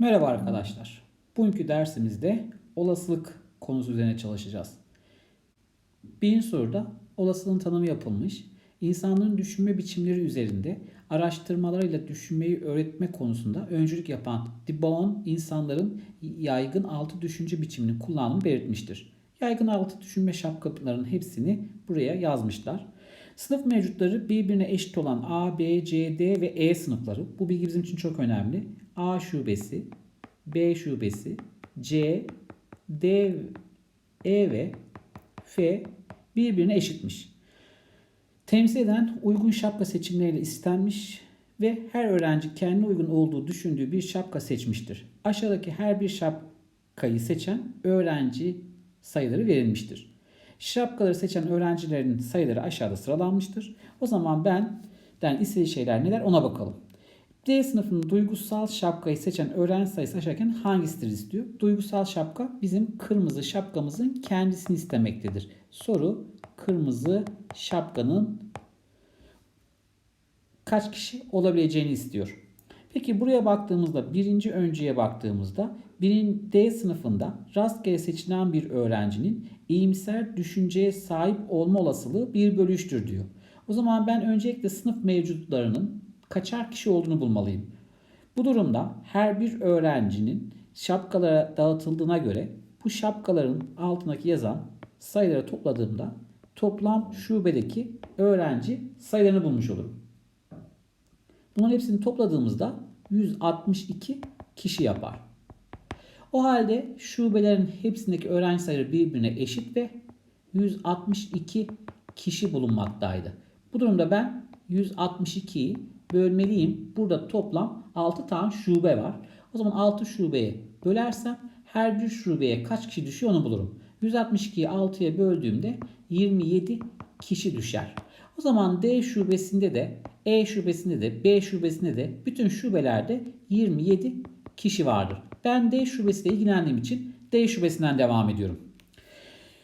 Merhaba arkadaşlar. Bugünkü dersimizde olasılık konusu üzerine çalışacağız. Birinci soruda olasılığın tanımı yapılmış. İnsanların düşünme biçimleri üzerinde araştırmalarıyla düşünmeyi öğretme konusunda öncülük yapan de Boon insanların yaygın altı düşünce biçimini kullandığını belirtmiştir. Yaygın altı düşünme şapkalarının hepsini buraya yazmışlar. Sınıf mevcutları birbirine eşit olan A, B, C, D ve E sınıfları. Bu bilgi bizim için çok önemli. A şubesi, B şubesi, C, D, E ve F birbirine eşitmiş. Temsil eden uygun şapka seçimleriyle istenmiş ve her öğrenci kendine uygun olduğu düşündüğü bir şapka seçmiştir. Aşağıdaki her bir şapkayı seçen öğrenci sayıları verilmiştir. Şapkaları seçen öğrencilerin sayıları aşağıda sıralanmıştır. O zaman benden istediği şeyler neler ona bakalım. D sınıfının duygusal şapkayı seçen öğrenci sayısı aşağıdaki hangisidir istiyor. Duygusal şapka bizim kırmızı şapkamızın kendisini istemektedir. Soru kırmızı şapkanın kaç kişi olabileceğini istiyor. Peki buraya baktığımızda birinci öncüye baktığımızda birin D sınıfında rastgele seçilen bir öğrencinin iyimser düşünceye sahip olma olasılığı 1 bölü 3'tür diyor. O zaman ben öncelikle sınıf mevcutlarının kaçar kişi olduğunu bulmalıyım. Bu durumda her bir öğrencinin şapkalara dağıtıldığına göre bu şapkaların altındaki yazan sayıları topladığımda toplam şubedeki öğrenci sayılarını bulmuş olurum. Bunların hepsini topladığımızda 162 kişi yapar. O halde şubelerin hepsindeki öğrenci sayıları birbirine eşit ve 162 kişi bulunmaktaydı. Bu durumda ben 162'yi bölmeliyim. Burada toplam 6 tane şube var. O zaman 6 şubeye bölersem her bir şubeye kaç kişi düşüyor onu bulurum. 162'yi 6'ya böldüğümde 27 kişi düşer. O zaman D şubesinde de E şubesinde de B şubesinde de bütün şubelerde 27 kişi vardır. Ben D şubesiyle ilgilendiğim için D şubesinden devam ediyorum.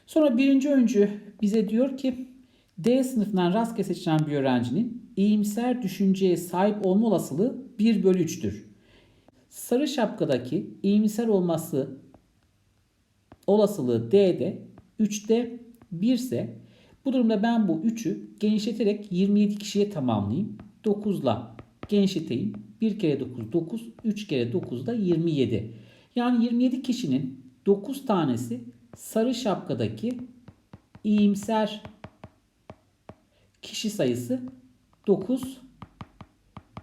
Sonra birinci öncü bize diyor ki D sınıfından rastgele seçilen bir öğrencinin iyimser düşünceye sahip olma olasılığı 1 bölü 3'tür. Sarı şapkadaki iyimser olması olasılığı D'de 3'te 1 ise bu durumda ben bu 3'ü genişleterek 27 kişiye tamamlayayım. 9 ile genişleteyim. 1 kere 9 9, 3 kere 9 da 27. Yani 27 kişinin 9 tanesi sarı şapkadaki iyimser kişi sayısı 9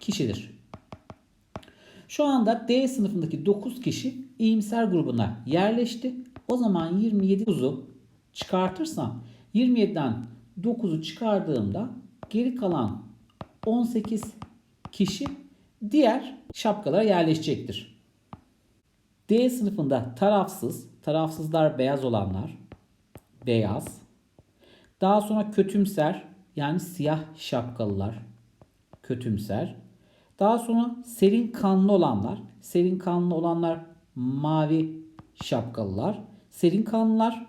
kişidir. Şu anda D sınıfındaki 9 kişi iyimser grubuna yerleşti. O zaman 27'u çıkartırsam 27'den 9'u çıkardığımda geri kalan 18 kişi diğer şapkalara yerleşecektir. D sınıfında tarafsız, tarafsızlar beyaz olanlar, beyaz. Daha sonra kötümser, yani siyah şapkalılar, kötümser. Daha sonra serin kanlı olanlar, serin kanlı olanlar mavi şapkalılar, serin kanlılar.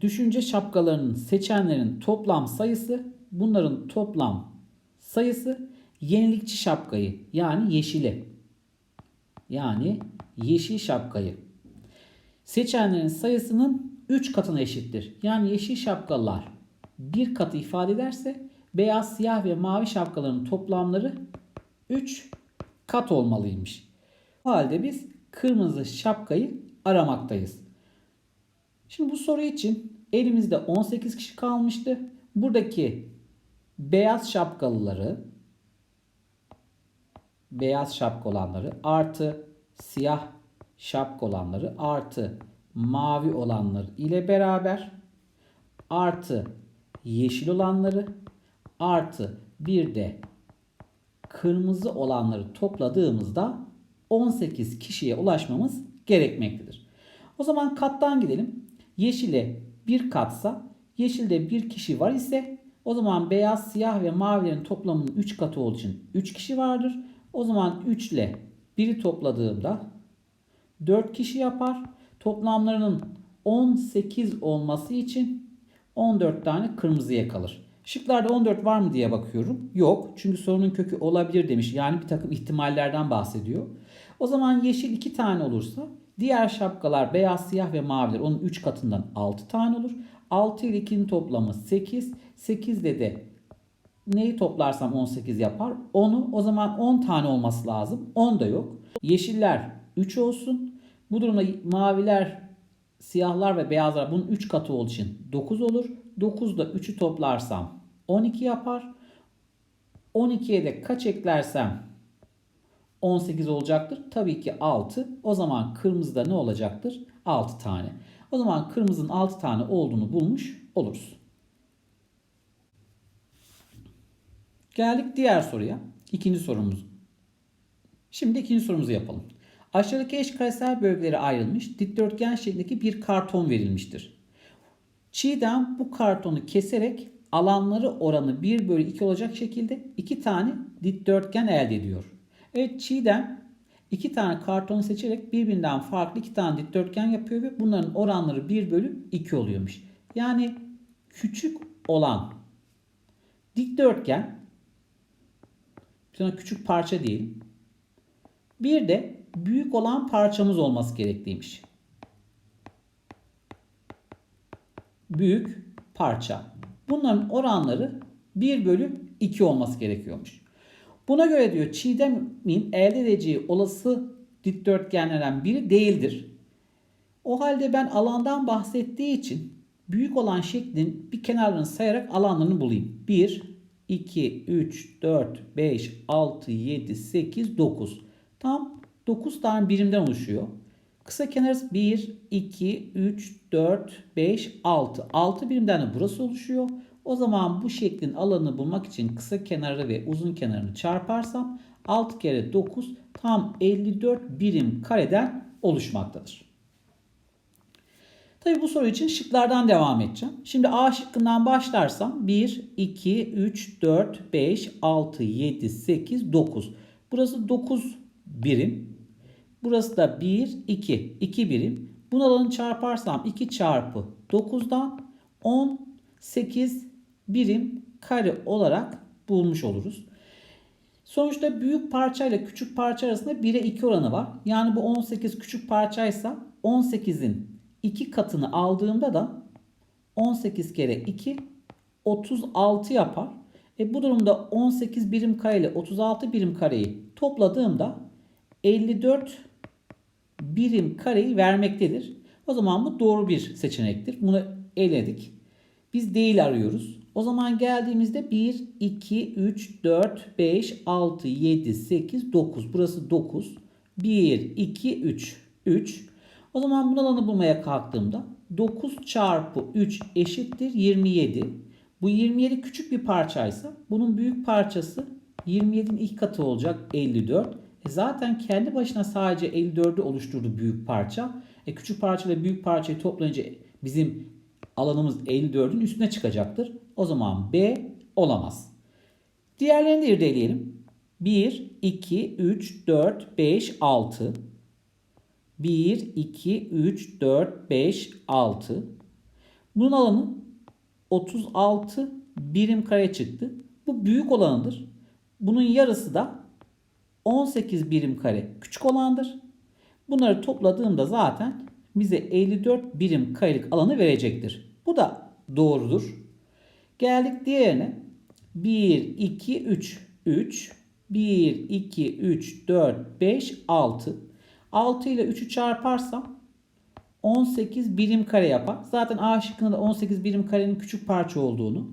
Düşünce şapkalarının seçenlerin toplam sayısı, bunların toplam sayısı yenilikçi şapkayı yani yeşili. Yani yeşil şapkayı. Seçenlerin sayısının 3 katına eşittir. Yani yeşil şapkalılar bir katı ifade ederse beyaz, siyah ve mavi şapkaların toplamları 3 kat olmalıymış. O halde biz kırmızı şapkayı aramaktayız. Şimdi bu soru için elimizde 18 kişi kalmıştı. Buradaki beyaz şapkalıları beyaz şapka olanları artı siyah şapka olanları artı mavi olanlar ile beraber artı yeşil olanları artı bir de kırmızı olanları topladığımızda 18 kişiye ulaşmamız gerekmektedir. O zaman kattan gidelim. Yeşile bir katsa yeşilde bir kişi var ise o zaman beyaz, siyah ve mavilerin toplamının 3 katı olduğu için 3 kişi vardır. O zaman 3 ile 1'i topladığımda 4 kişi yapar. Toplamlarının 18 olması için 14 tane kırmızıya kalır. Şıklarda 14 var mı diye bakıyorum. Yok. Çünkü sorunun kökü olabilir demiş. Yani bir takım ihtimallerden bahsediyor. O zaman yeşil 2 tane olursa diğer şapkalar beyaz, siyah ve maviler onun 3 katından 6 tane olur. 6 ile 2'nin toplamı 8. 8 ile de neyi toplarsam 18 yapar? 10'u o zaman 10 tane olması lazım. 10 da yok. Yeşiller 3 olsun. Bu durumda maviler, siyahlar ve beyazlar bunun 3 katı olduğu için 9 olur. 9 da 3'ü toplarsam 12 yapar. 12'ye de kaç eklersem 18 olacaktır. Tabii ki 6. O zaman kırmızıda ne olacaktır? 6 tane. O zaman kırmızının 6 tane olduğunu bulmuş oluruz. Geldik diğer soruya. İkinci sorumuz. Şimdi ikinci sorumuzu yapalım. Aşağıdaki eşkaresel bölgelere ayrılmış dikdörtgen şeklindeki bir karton verilmiştir. Çiğdem bu kartonu keserek alanları oranı 1 bölü 2 olacak şekilde iki tane dikdörtgen elde ediyor. Evet Çiğdem iki tane kartonu seçerek birbirinden farklı iki tane dikdörtgen yapıyor ve bunların oranları 1 bölü 2 oluyormuş. Yani küçük olan dikdörtgen Şuna küçük parça diyelim. Bir de büyük olan parçamız olması gerekliymiş. Büyük parça. Bunların oranları 1 bölü 2 olması gerekiyormuş. Buna göre diyor Çiğdem'in elde edeceği olası dikdörtgenlerden biri değildir. O halde ben alandan bahsettiği için büyük olan şeklin bir kenarını sayarak alanlarını bulayım. 1, 2, 3, 4, 5, 6, 7, 8, 9. Tam 9 tane birimden oluşuyor. Kısa kenarız 1, 2, 3, 4, 5, 6. 6 birimden de burası oluşuyor. O zaman bu şeklin alanını bulmak için kısa kenarı ve uzun kenarını çarparsam 6 kere 9 tam 54 birim kareden oluşmaktadır. Tabi bu soru için şıklardan devam edeceğim. Şimdi A şıkkından başlarsam 1, 2, 3, 4, 5, 6, 7, 8, 9. Burası 9 birim. Burası da 1, 2. 2 birim. Bunun alanı çarparsam 2 çarpı 9'dan 18 birim kare olarak bulmuş oluruz. Sonuçta büyük parça ile küçük parça arasında 1'e 2 oranı var. Yani bu 18 küçük parçaysa 18'in 2 katını aldığımda da 18 kere 2 36 yapar. E bu durumda 18 birim kare ile 36 birim kareyi topladığımda 54 birim kareyi vermektedir. O zaman bu doğru bir seçenektir. Bunu eledik. Biz değil arıyoruz. O zaman geldiğimizde 1, 2, 3, 4, 5, 6, 7, 8, 9. Burası 9. 1, 2, 3. 3. O zaman bunun alanı bulmaya kalktığımda 9 çarpı 3 eşittir 27. Bu 27 küçük bir parçaysa bunun büyük parçası 27'nin ilk katı olacak 54. E zaten kendi başına sadece 54'ü oluşturdu büyük parça. E küçük parça ile büyük parçayı toplayınca bizim alanımız 54'ün üstüne çıkacaktır. O zaman B olamaz. Diğerlerini de irdeleyelim. 1, 2, 3, 4, 5, 6. 1, 2, 3, 4, 5, 6. Bunun alanı 36 birim kare çıktı. Bu büyük olanıdır. Bunun yarısı da 18 birim kare küçük olandır. Bunları topladığımda zaten bize 54 birim karelik alanı verecektir. Bu da doğrudur. Geldik diğerine. 1, 2, 3, 3, 1, 2, 3, 4, 5, 6. 6 ile 3'ü çarparsam 18 birim kare yapar. Zaten A şıkkında da 18 birim karenin küçük parça olduğunu,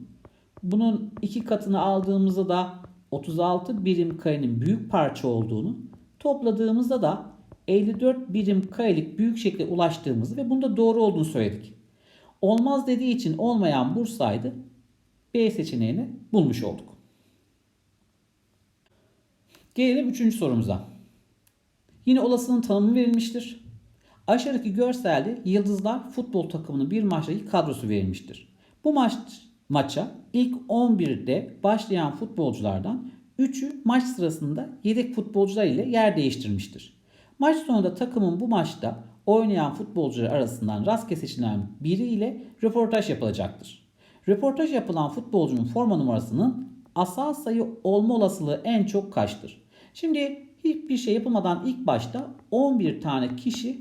bunun iki katını aldığımızda da 36 birim karenin büyük parça olduğunu, topladığımızda da 54 birim karelik büyük şekle ulaştığımızı ve bunda doğru olduğunu söyledik. Olmaz dediği için olmayan bursaydı B seçeneğini bulmuş olduk. Gelelim üçüncü sorumuza. Yine olasılığın tanımı verilmiştir. Aşağıdaki görselde Yıldızlar futbol takımının bir maçtaki kadrosu verilmiştir. Bu maç maça ilk 11'de başlayan futbolculardan 3'ü maç sırasında yedek futbolcular ile yer değiştirmiştir. Maç sonunda takımın bu maçta oynayan futbolcular arasından rastgele seçilen biri ile röportaj yapılacaktır. Röportaj yapılan futbolcunun forma numarasının asal sayı olma olasılığı en çok kaçtır? Şimdi hiçbir şey yapılmadan ilk başta 11 tane kişi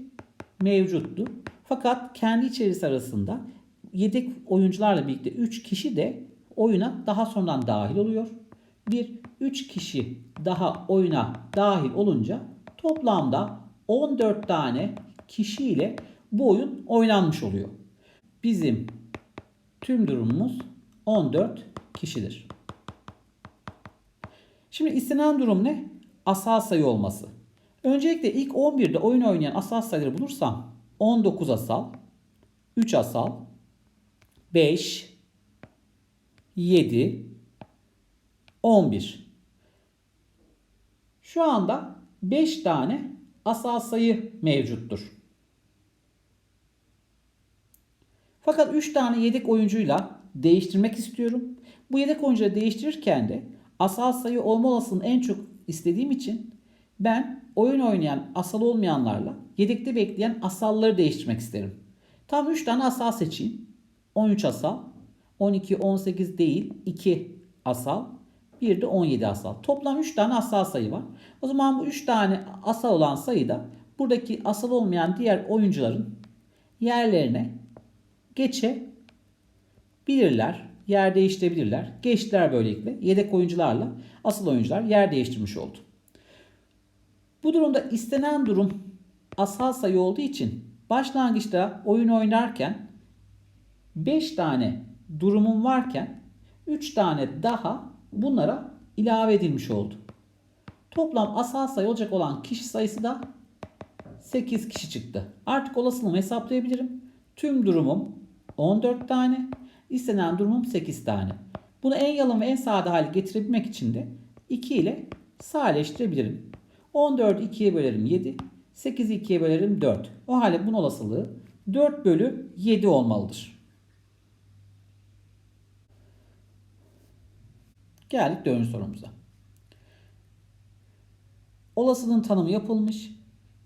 mevcuttu. Fakat kendi içerisi arasında yedek oyuncularla birlikte 3 kişi de oyuna daha sonradan dahil oluyor. Bir 3 kişi daha oyuna dahil olunca toplamda 14 tane kişiyle bu oyun oynanmış oluyor. Bizim tüm durumumuz 14 kişidir. Şimdi istenen durum ne? Asal sayı olması. Öncelikle ilk 11'de oyun oynayan asal sayıları bulursam 19 asal, 3 asal, 5, 7, 11. Şu anda 5 tane asal sayı mevcuttur. Fakat 3 tane yedek oyuncuyla değiştirmek istiyorum. Bu yedek oyuncuları değiştirirken de asal sayı olma olasılığını en çok istediğim için ben oyun oynayan asal olmayanlarla yedekte bekleyen asalları değiştirmek isterim. Tam 3 tane asal seçeyim. 13 asal, 12, 18 değil 2 asal, bir de 17 asal. Toplam 3 tane asal sayı var. O zaman bu 3 tane asal olan sayıda buradaki asal olmayan diğer oyuncuların yerlerine geçebilirler. Yer değiştirebilirler. Geçtiler böylelikle. Yedek oyuncularla asıl oyuncular yer değiştirmiş oldu. Bu durumda istenen durum asal sayı olduğu için başlangıçta oyun oynarken 5 tane durumum varken 3 tane daha bunlara ilave edilmiş oldu. Toplam asal sayı olacak olan kişi sayısı da 8 kişi çıktı. Artık olasılığımı hesaplayabilirim. Tüm durumum 14 tane. istenen durumum 8 tane. Bunu en yalın ve en sade hale getirebilmek için de 2 ile sadeleştirebilirim. 14'ü 2'ye bölerim 7. 8'i 2'ye bölerim 4. O halde bunun olasılığı 4 bölü 7 olmalıdır. Geldik dördüncü sorumuza. Olasılığın tanımı yapılmış.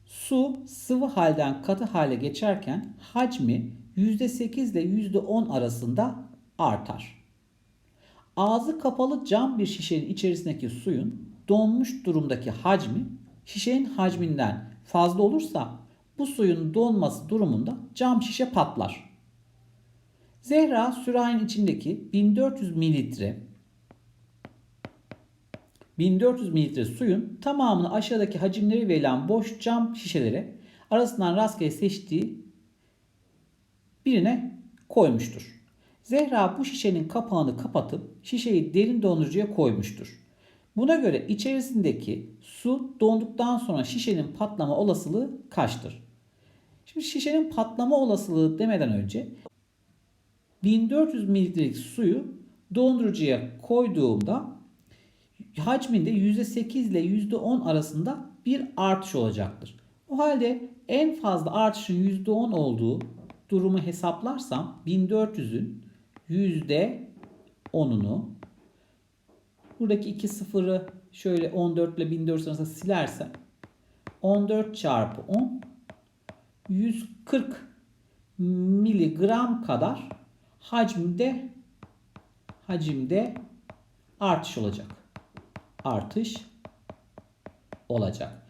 Su sıvı halden katı hale geçerken hacmi %8 ile %10 arasında artar. Ağzı kapalı cam bir şişenin içerisindeki suyun donmuş durumdaki hacmi şişenin hacminden fazla olursa bu suyun donması durumunda cam şişe patlar. Zehra sürahinin içindeki 1400 mililitre 1400 mililitre suyun tamamını aşağıdaki hacimleri verilen boş cam şişelere arasından rastgele seçtiği birine koymuştur. Zehra bu şişenin kapağını kapatıp şişeyi derin dondurucuya koymuştur. Buna göre içerisindeki su donduktan sonra şişenin patlama olasılığı kaçtır? Şimdi şişenin patlama olasılığı demeden önce 1400 mililitrelik suyu dondurucuya koyduğumda hacminde %8 ile %10 arasında bir artış olacaktır. O halde en fazla artışın %10 olduğu durumu hesaplarsam 1400'ün %10'unu buradaki iki sıfırı şöyle 14 ile 1400 arasında silersem 14 çarpı 10 140 miligram kadar hacimde hacimde artış olacak. Artış olacak.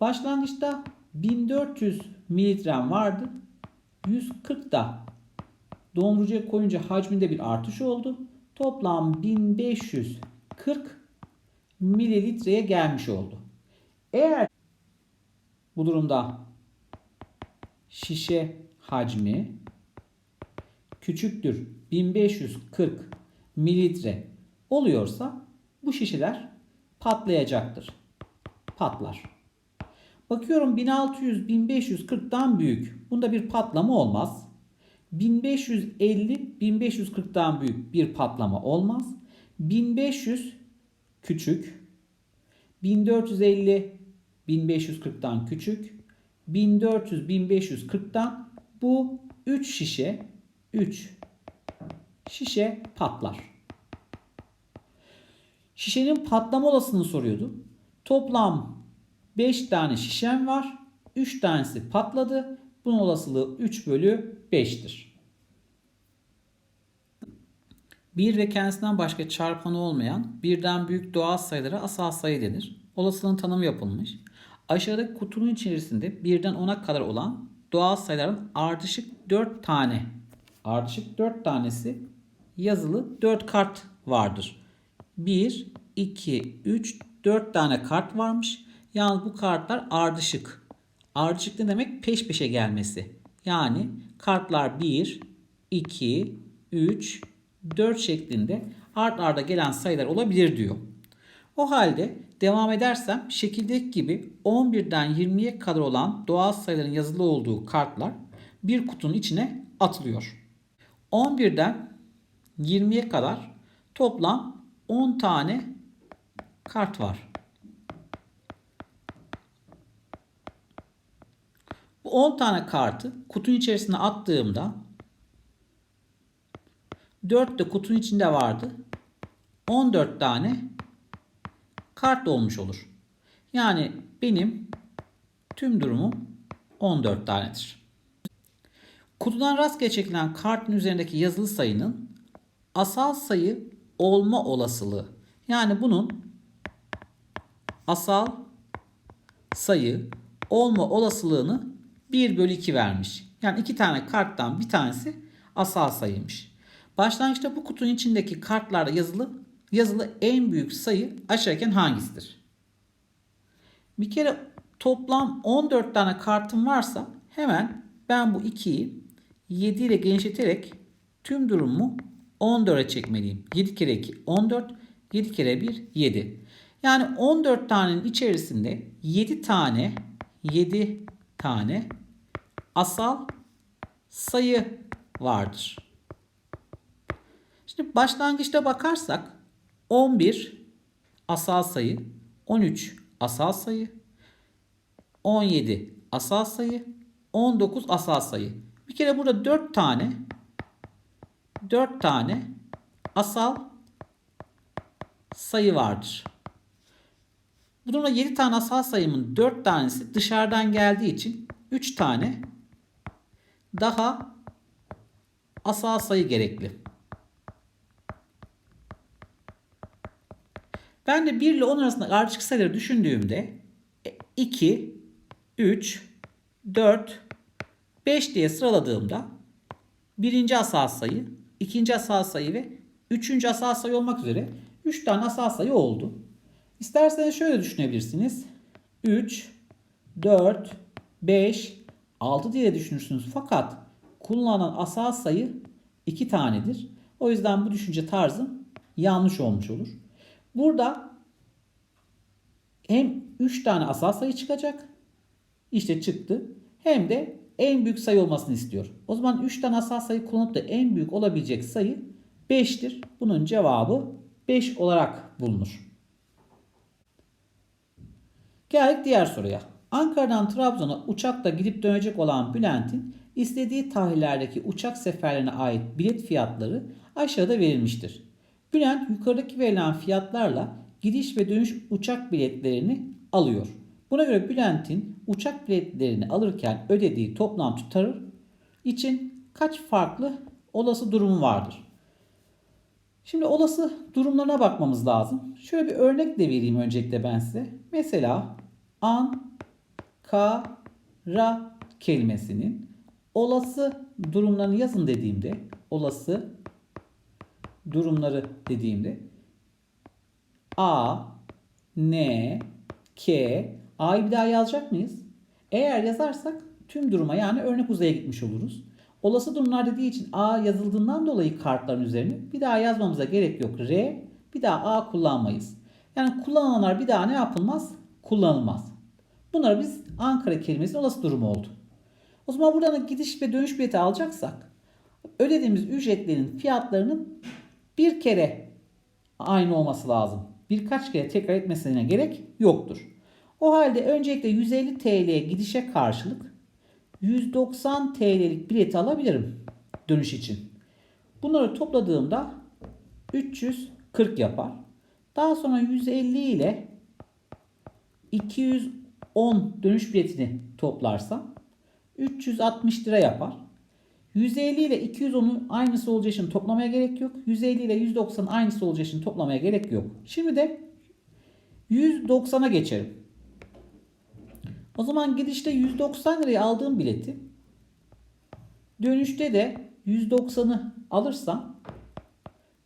Başlangıçta 1400 miligram vardı. 140 da dondurucuya koyunca hacminde bir artış oldu. Toplam 1540 mililitreye gelmiş oldu. Eğer bu durumda şişe hacmi küçüktür 1540 mililitre oluyorsa bu şişeler patlayacaktır. Patlar. Bakıyorum 1600 1540'tan büyük. Bunda bir patlama olmaz. 1550 1540'tan büyük bir patlama olmaz. 1500 küçük. 1450 1540'tan küçük. 1400 1540'tan bu 3 şişe 3 şişe patlar. Şişenin patlama olasılığını soruyordu. Toplam 5 tane şişem var. 3 tanesi patladı. Bunun olasılığı 3 bölü 5'tir. Bir ve kendisinden başka çarpanı olmayan birden büyük doğal sayılara asal sayı denir. Olasılığın tanımı yapılmış. Aşağıdaki kutunun içerisinde birden 10'a kadar olan doğal sayıların ardışık 4 tane, ardışık 4 tanesi yazılı 4 kart vardır. 1, 2, 3, 4 tane kart varmış. Yalnız bu kartlar ardışık. Ardışık ne demek? Peş peşe gelmesi. Yani kartlar 1, 2, 3, 4 şeklinde art arda gelen sayılar olabilir diyor. O halde devam edersem şekildeki gibi 11'den 20'ye kadar olan doğal sayıların yazılı olduğu kartlar bir kutunun içine atılıyor. 11'den 20'ye kadar toplam 10 tane kart var. Bu 10 tane kartı kutunun içerisine attığımda 4 de kutunun içinde vardı. 14 tane kart olmuş olur. Yani benim tüm durumum 14 tanedir. Kutudan rastgele çekilen kartın üzerindeki yazılı sayının asal sayı olma olasılığı. Yani bunun asal sayı olma olasılığını 1 bölü 2 vermiş. Yani iki tane karttan bir tanesi asal sayıymış. Başlangıçta bu kutunun içindeki kartlarda yazılı yazılı en büyük sayı aşağıdaki hangisidir? Bir kere toplam 14 tane kartım varsa hemen ben bu 2'yi 7 ile genişleterek tüm durumu 14'e çekmeliyim. 7 kere 2 14, 7 kere 1 7. Yani 14 tanenin içerisinde 7 tane 7 tane asal sayı vardır. Şimdi başlangıçta bakarsak 11 asal sayı, 13 asal sayı, 17 asal sayı, 19 asal sayı. Bir kere burada 4 tane 4 tane asal sayı vardır. Bu durumda 7 tane asal sayımın 4 tanesi dışarıdan geldiği için 3 tane daha asal sayı gerekli. Ben de 1 ile 10 arasında ardışık sayıları düşündüğümde 2, 3, 4, 5 diye sıraladığımda birinci asal sayı, ikinci asal sayı ve üçüncü asal sayı olmak üzere 3 tane asal sayı oldu. İsterseniz şöyle düşünebilirsiniz. 3, 4, 5, 6 diye düşünürsünüz. Fakat kullanılan asal sayı 2 tanedir. O yüzden bu düşünce tarzım yanlış olmuş olur. Burada hem 3 tane asal sayı çıkacak. İşte çıktı. Hem de en büyük sayı olmasını istiyor. O zaman 3 tane asal sayı kullanıp da en büyük olabilecek sayı 5'tir. Bunun cevabı 5 olarak bulunur. Geldik diğer soruya. Ankara'dan Trabzon'a uçakla gidip dönecek olan Bülent'in istediği tarihlerdeki uçak seferlerine ait bilet fiyatları aşağıda verilmiştir. Bülent yukarıdaki verilen fiyatlarla gidiş ve dönüş uçak biletlerini alıyor. Buna göre Bülent'in uçak biletlerini alırken ödediği toplam tutarı için kaç farklı olası durumu vardır? Şimdi olası durumlarına bakmamız lazım. Şöyle bir örnek de vereyim öncelikle ben size. Mesela Ankara kelimesinin olası durumlarını yazın dediğimde olası durumları dediğimde A, N, K, A'yı bir daha yazacak mıyız? Eğer yazarsak tüm duruma yani örnek uzaya gitmiş oluruz. Olası durumlar dediği için A yazıldığından dolayı kartların üzerine bir daha yazmamıza gerek yok. R bir daha A kullanmayız. Yani kullanılanlar bir daha ne yapılmaz? Kullanılmaz. Bunları biz Ankara kelimesinin olası durumu oldu. O zaman buradan gidiş ve dönüş bileti alacaksak ödediğimiz ücretlerin fiyatlarının bir kere aynı olması lazım. Birkaç kere tekrar etmesine gerek yoktur. O halde öncelikle 150 TL gidişe karşılık 190 TL'lik bileti alabilirim dönüş için. Bunları topladığımda 340 yapar. Daha sonra 150 ile 210 dönüş biletini toplarsam 360 lira yapar. 150 ile 210'u aynısı olacağı için toplamaya gerek yok. 150 ile 190 aynısı olacağı için toplamaya gerek yok. Şimdi de 190'a geçelim. O zaman gidişte 190 liraya aldığım bileti dönüşte de 190'ı alırsam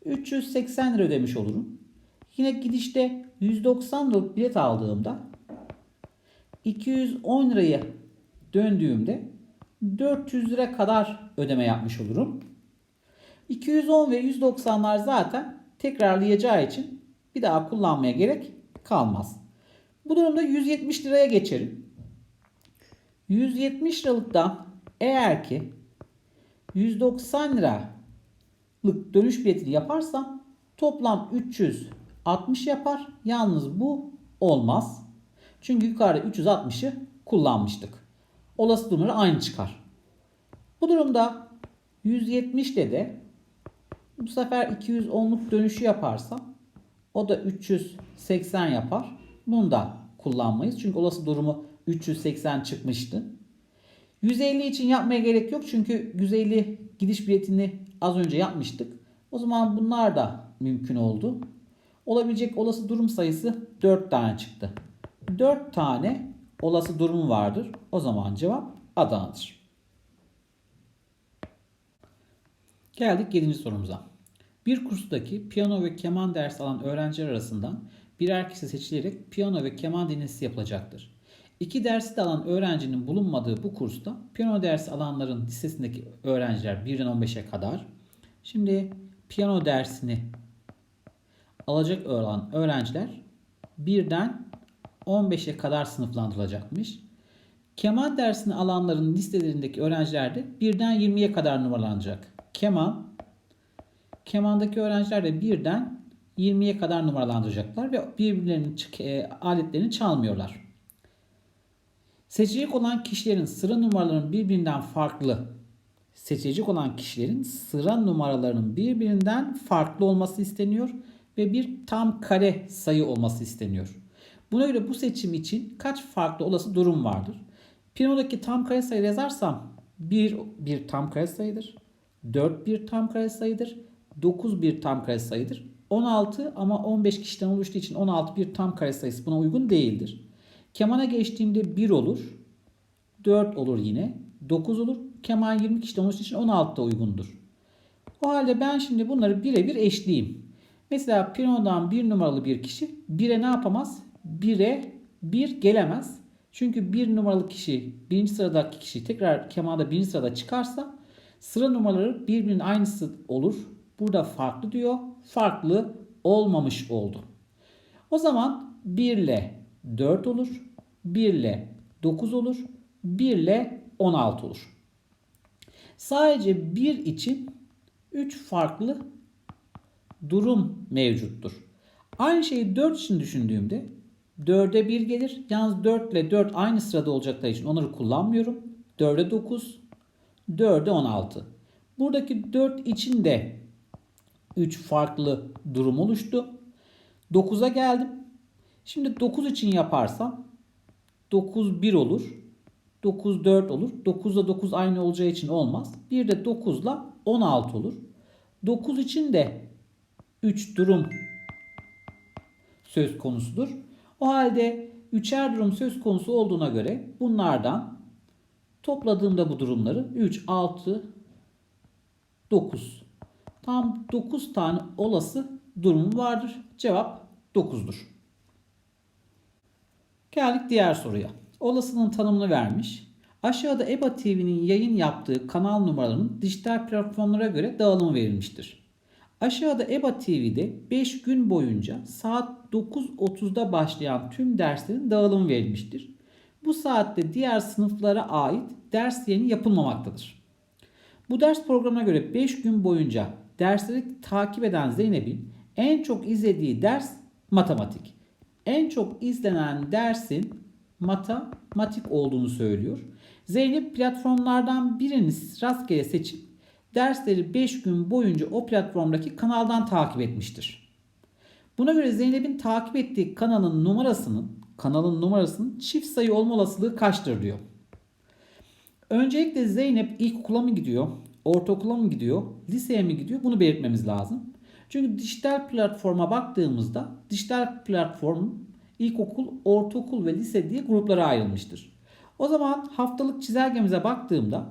380 lira ödemiş olurum. Yine gidişte 190 liralık bilet aldığımda 210 liraya döndüğümde 400 lira kadar ödeme yapmış olurum. 210 ve 190'lar zaten tekrarlayacağı için bir daha kullanmaya gerek kalmaz. Bu durumda 170 liraya geçerim. 170 liralıktan eğer ki 190 liralık dönüş biletini yaparsam toplam 360 yapar. Yalnız bu olmaz. Çünkü yukarıda 360'ı kullanmıştık. Olası durumları aynı çıkar. Bu durumda 170 ile de bu sefer 210'luk dönüşü yaparsam o da 380 yapar. Bunu da kullanmayız. Çünkü olası durumu 380 çıkmıştı. 150 için yapmaya gerek yok. Çünkü 150 gidiş biletini az önce yapmıştık. O zaman bunlar da mümkün oldu. Olabilecek olası durum sayısı 4 tane çıktı. 4 tane olası durum vardır. O zaman cevap Adana'dır. Geldik 7. sorumuza. Bir kurstaki piyano ve keman dersi alan öğrenciler arasından birer kişi seçilerek piyano ve keman dinlesi yapılacaktır. İki dersi de alan öğrencinin bulunmadığı bu kursta piyano dersi alanların listesindeki öğrenciler 1'den 15'e kadar. Şimdi piyano dersini alacak olan öğrenciler 1'den 15'e kadar sınıflandırılacakmış. Keman dersini alanların listelerindeki öğrenciler de 1'den 20'ye kadar numaralanacak. Keman, kemandaki öğrenciler de 1'den 20'ye kadar numaralandıracaklar ve birbirlerinin e, aletlerini çalmıyorlar. Seçecek olan kişilerin sıra numaralarının birbirinden farklı seçecek olan kişilerin sıra numaralarının birbirinden farklı olması isteniyor ve bir tam kare sayı olması isteniyor. Buna göre bu seçim için kaç farklı olası durum vardır? Piyanodaki tam kare sayı yazarsam 1 bir tam kare sayıdır. 4 bir tam kare sayıdır. 9 bir tam kare sayıdır. 16 ama 15 kişiden oluştuğu için 16 bir tam kare sayısı buna uygun değildir. Kemana geçtiğimde 1 olur. 4 olur yine. 9 olur. Keman 20 kişiden oluştuğu için 16 da uygundur. O halde ben şimdi bunları birebir eşleyeyim. Mesela piyanodan 1 numaralı bir kişi 1'e ne yapamaz? 1'e 1 gelemez. Çünkü 1 numaralı kişi birinci sıradaki kişi tekrar kemanda birinci sırada çıkarsa sıra numaraları birbirinin aynısı olur. Burada farklı diyor. Farklı olmamış oldu. O zaman 1 ile 4 olur. 1 ile 9 olur. 1 ile 16 olur. Sadece 1 için 3 farklı durum mevcuttur. Aynı şeyi 4 için düşündüğümde 4'e 1 gelir. Yalnız 4 ile 4 aynı sırada olacakları için onları kullanmıyorum. 4'e 9, 4'e 16. Buradaki 4 için de 3 farklı durum oluştu. 9'a geldim. Şimdi 9 için yaparsam 9 1 olur. 9 4 olur. 9 ile 9 aynı olacağı için olmaz. Bir de 9 ile 16 olur. 9 için de 3 durum söz konusudur. O halde üçer durum söz konusu olduğuna göre bunlardan topladığımda bu durumları 3, 6, 9. Tam 9 tane olası durum vardır. Cevap 9'dur. Geldik diğer soruya. Olasılığın tanımını vermiş. Aşağıda EBA TV'nin yayın yaptığı kanal numaralarının dijital platformlara göre dağılımı verilmiştir. Aşağıda EBA TV'de 5 gün boyunca saat 9.30'da başlayan tüm derslerin dağılımı verilmiştir. Bu saatte diğer sınıflara ait ders yayını yapılmamaktadır. Bu ders programına göre 5 gün boyunca dersleri takip eden Zeynep'in en çok izlediği ders matematik. En çok izlenen dersin matematik olduğunu söylüyor. Zeynep platformlardan birini rastgele seçip dersleri 5 gün boyunca o platformdaki kanaldan takip etmiştir. Buna göre Zeynep'in takip ettiği kanalın numarasının kanalın numarasının çift sayı olma olasılığı kaçtır diyor. Öncelikle Zeynep ilk okula mı gidiyor? ortaokula mı gidiyor, liseye mi gidiyor bunu belirtmemiz lazım. Çünkü dijital platforma baktığımızda dijital platform ilkokul, ortaokul ve lise diye gruplara ayrılmıştır. O zaman haftalık çizelgemize baktığımda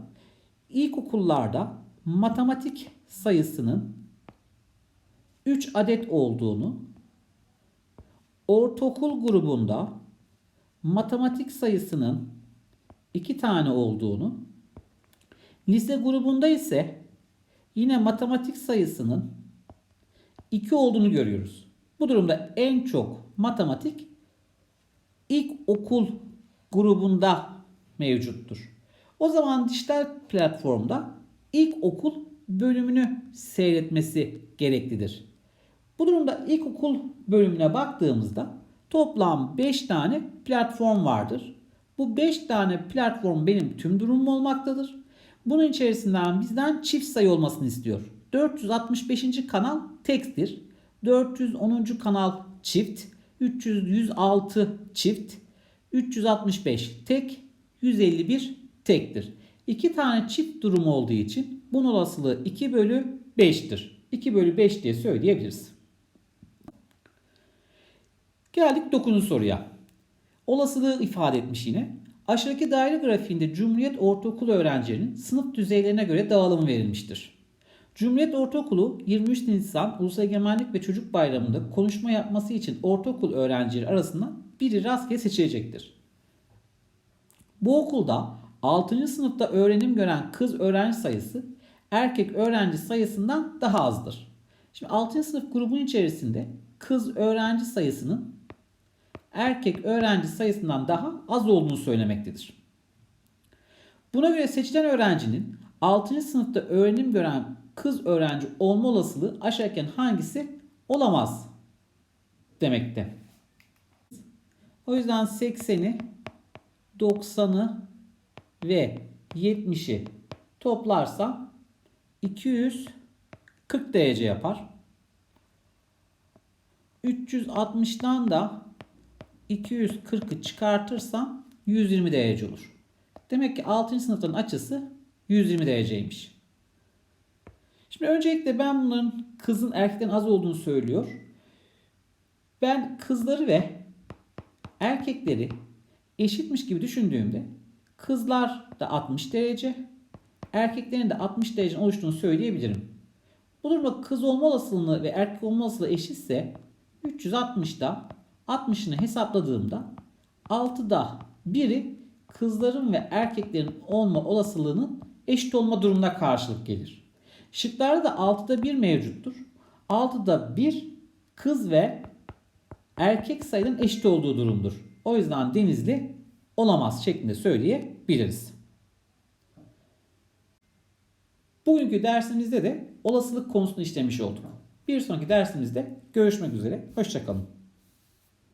ilkokullarda matematik sayısının 3 adet olduğunu, ortaokul grubunda matematik sayısının 2 tane olduğunu, lise grubunda ise yine matematik sayısının 2 olduğunu görüyoruz. Bu durumda en çok matematik ilk okul grubunda mevcuttur. O zaman dijital platformda ilk okul bölümünü seyretmesi gereklidir. Bu durumda ilkokul bölümüne baktığımızda toplam 5 tane platform vardır. Bu 5 tane platform benim tüm durumum olmaktadır. Bunun içerisinden bizden çift sayı olmasını istiyor. 465. kanal tektir. 410. kanal çift. 306 çift. 365 tek. 151 tektir. 2 tane çift durum olduğu için bunun olasılığı 2 bölü 5'tir. 2 bölü 5 diye söyleyebiliriz. Geldik 9. soruya. Olasılığı ifade etmiş yine. Aşağıdaki daire grafiğinde Cumhuriyet Ortaokulu öğrencilerinin sınıf düzeylerine göre dağılımı verilmiştir. Cumhuriyet Ortaokulu 23 Nisan Ulusal Egemenlik ve Çocuk Bayramı'nda konuşma yapması için ortaokul öğrencileri arasından biri rastgele seçilecektir. Bu okulda 6. sınıfta öğrenim gören kız öğrenci sayısı erkek öğrenci sayısından daha azdır. Şimdi 6. sınıf grubun içerisinde kız öğrenci sayısının erkek öğrenci sayısından daha az olduğunu söylemektedir. Buna göre seçilen öğrencinin 6. sınıfta öğrenim gören kız öğrenci olma olasılığı aşağıdaki hangisi olamaz demekte. O yüzden 80'i 90'ı ve 70'i toplarsam 240 derece yapar. 360'dan da 240'ı çıkartırsam 120 derece olur. Demek ki 6. sınıfın açısı 120 dereceymiş. Şimdi öncelikle ben bunların kızın erkekten az olduğunu söylüyor. Ben kızları ve erkekleri eşitmiş gibi düşündüğümde kızlar da 60 derece, erkeklerin de 60 derece oluştuğunu söyleyebilirim. Bu durumda kız olma olasılığı ve erkek olma olasılığı eşitse 360'da 60'ını hesapladığımda 6'da biri kızların ve erkeklerin olma olasılığının eşit olma durumuna karşılık gelir. Şıklarda da 6'da 1 mevcuttur. 6'da 1 kız ve erkek sayının eşit olduğu durumdur. O yüzden Denizli olamaz şeklinde söyleyebiliriz. Bugünkü dersimizde de olasılık konusunu işlemiş olduk. Bir sonraki dersimizde görüşmek üzere. Hoşçakalın.